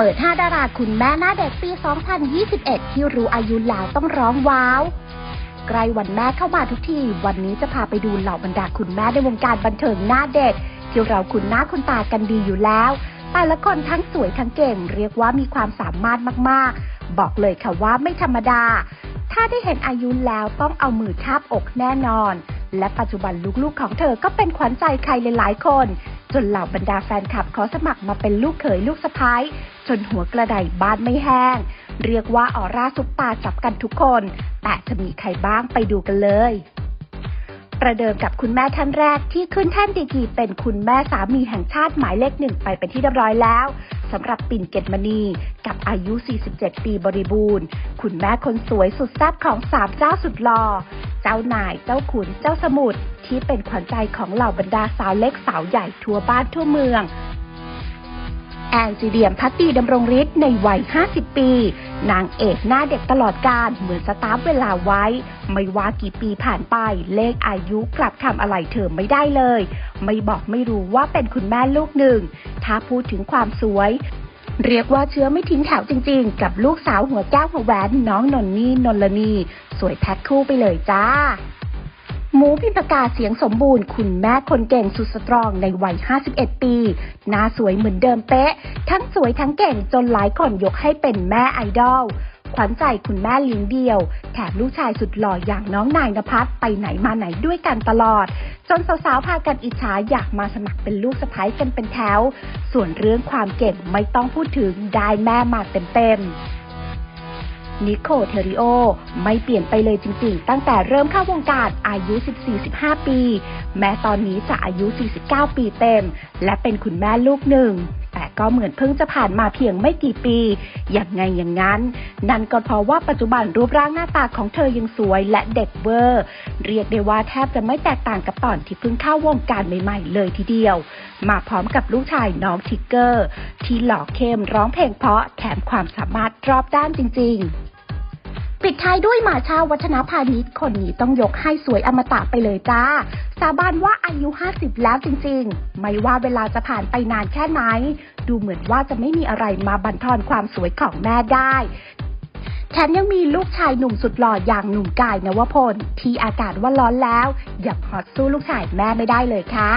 เปิด 5 ดาราคุณแม่หน้าเด็กปี 2021 ที่รู้อายุแล้วต้องร้องว้าว ใกล้วันแม่เข้ามาทุกที วันนี้จะพาไปดูเหล่าบรรดาคุณแม่ในวงการบันเทิงหน้าเด็ก ที่เราคุ้นหน้าคุ้นตากันดีอยู่แล้ว แต่ละคนทั้งสวยทั้งเก่ง เรียกว่ามีความสามารถมาก ๆ บอกเลยค่ะว่าไม่ธรรมดา ถ้าได้เห็นอายุแล้วต้องเอามือทาบอกแน่นอน และปัจจุบันลูกๆของเธอก็เป็นขวัญใจใครหลายๆคน จนเหล่าบรรดาแฟนคลับขอสมัครมาเป็นลูกเขยลูกสะพ้ายจนหัวกระไดบ้านไม่แห้ง เรียกว่าออร่าซุปตาจับกันทุกคน แต่จะมีใครบ้างไปดูกันเลย ประเดิมกับคุณแม่ท่านแรกที่ขึ้นแท่นดีกีเป็นคุณแม่สามีแห่งชาติหมายเลขหนึ่งไปเป็นที่เรียบร้อยแล้วสำหรับปิ่นเกตมณีกับอายุ 47 ปีบริบูรณ์ คุณแม่คนสวยสุดแซ่บของสามเจ้าสุดหล่อ เจ้านาย เจ้าขุน เจ้าสมุทรที่เป็นขวัญใจของเหล่าบรรดาสาวเล็กสาวใหญ่ทั่วบ้านทั่วเมือง แอนจีเดียมพัตตีดำรงฤทธิ์ในวัย 50 ปี นางเอกหน้าเด็กตลอดการเหมือนสตาร์ฟเวลาไว้ ไม่ว่ากี่ปีผ่านไปเลขอายุกลับทำอะไรเธอไม่ได้เลย ไม่บอกไม่รู้ว่าเป็นคุณแม่ลูกหนึ่ง ถ้าพูดถึงความสวย เรียกว่าเชื้อไม่ทิ้งแถวจริงๆ กับลูกสาวหัวแก้วหัวแหวนน้องนนนี่นนลนี สวยแพ็คคู่ไปเลยจ้า หมูพิมพกาเสียงสมบูรณ์ คุณแม่คนเก่งสุดสตรองในวัย 51 ปีหน้าสวยเหมือนเดิมเป๊ะ ทั้งสวยทั้งเก่งจนหลายคนยกให้เป็นแม่ไอดอลขวัญใจคุณแม่ลิงเดียว แถมลูกชายสุดหล่ออย่างน้องนายนภัสไปไหนมาไหนด้วยกันตลอด จนสาวๆพากันอิจฉาอยากมาสมัครเป็นลูกสะพ้ายกันเป็นแถว ส่วนเรื่องความเก่งไม่ต้องพูดถึงได้แม่มาเต็มๆนิโคเทริโอ ไม่เปลี่ยนไปเลยจริงๆ ตั้งแต่เริ่มเข้าวงการอายุ 14-15 ปี แม้ตอนนี้จะอายุ 49 ปีเต็ม และเป็นคุณแม่ลูกหนึ่ง ก็เหมือนเพิ่งจะผ่านมาเพียงไม่กี่ปีอย่างไงอย่างนั้น นั่นก็เพราะว่าปัจจุบันรูปร่างหน้าตาของเธอยังสวยและเด็กเวอร์ เรียกได้ว่าแทบจะไม่แตกต่างกับตอนที่เพิ่งเข้าวงการใหม่ๆ เลยทีเดียว มาพร้อมกับลูกชายน้องทิกเกอร์ ที่หล่อเข้มร้องเพลงเพราะแถมความสามารถรอบด้านจริง ๆ ปิดท้ายด้วยหมาชาวัฒนาพาณิชย์คนนี้ต้องยกให้สวยอมตะไปเลยจ้า สาบานว่าอายุ 50 แล้วจริงๆ ไม่ว่าเวลาจะผ่านไปนานแค่ไหน ดูเหมือนว่าจะไม่มีอะไรมาบั่นทอนความสวยของแม่ได้แถมยังมีลูกชายหนุ่มสุดหล่ออย่างหนุ่มกายนวพล ที่อากาศว่าร้อนแล้ว ยังฮอตสู้ลูกชายแม่ไม่ได้เลยค่ะ